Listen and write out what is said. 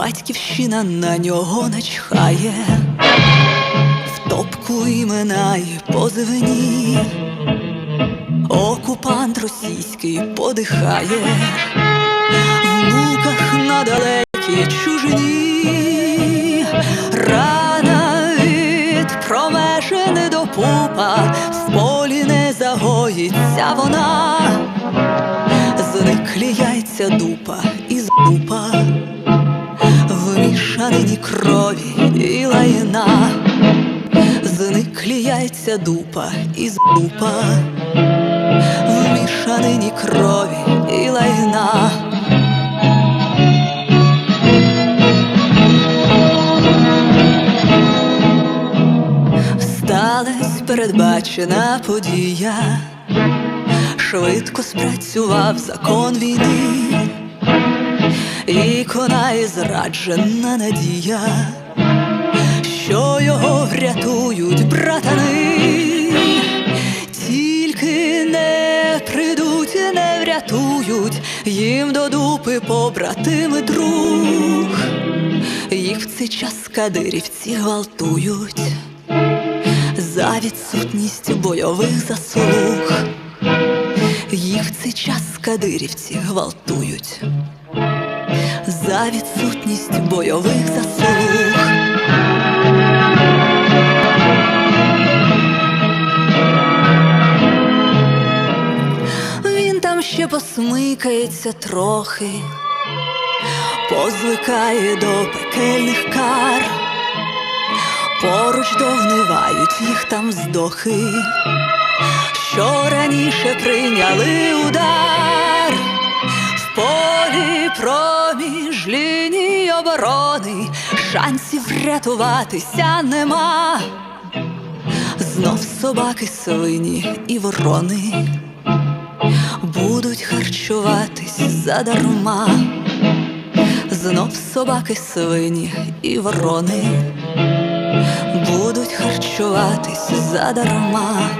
батьківщина на нього начхає, в топку імена і позивні, окупант російський подихає, в муках на далекій чужині, рана від промежини до пупа, в полі не загоїться вона. Зниклі яйця дупа із дупа, мішанині крові і лайна, зниклі яйця дупа із дупа, в мішанині крові і лайна. Сталась передбачена подія. Швидко спрацював закон війни, і конає зраджена надія, що його врятують братани, тільки не прийдуть, і не врятують їм до дупи побратими друг, їх в цей час кадирівці гвалтують за відсутність бойових заслуг. Їх в цей час кадирівці гвалтують за відсутність бойових заслуг. Він там ще посмикається трохи, позвикає до пекельних кар, поруч догнивають їх там здохи що раніше прийняли удар в проміж ліній оборони, шансів врятуватися нема. Знов собаки, свині і ворони будуть харчуватись задарма. Знов собаки, свині і ворони будуть харчуватись задарма.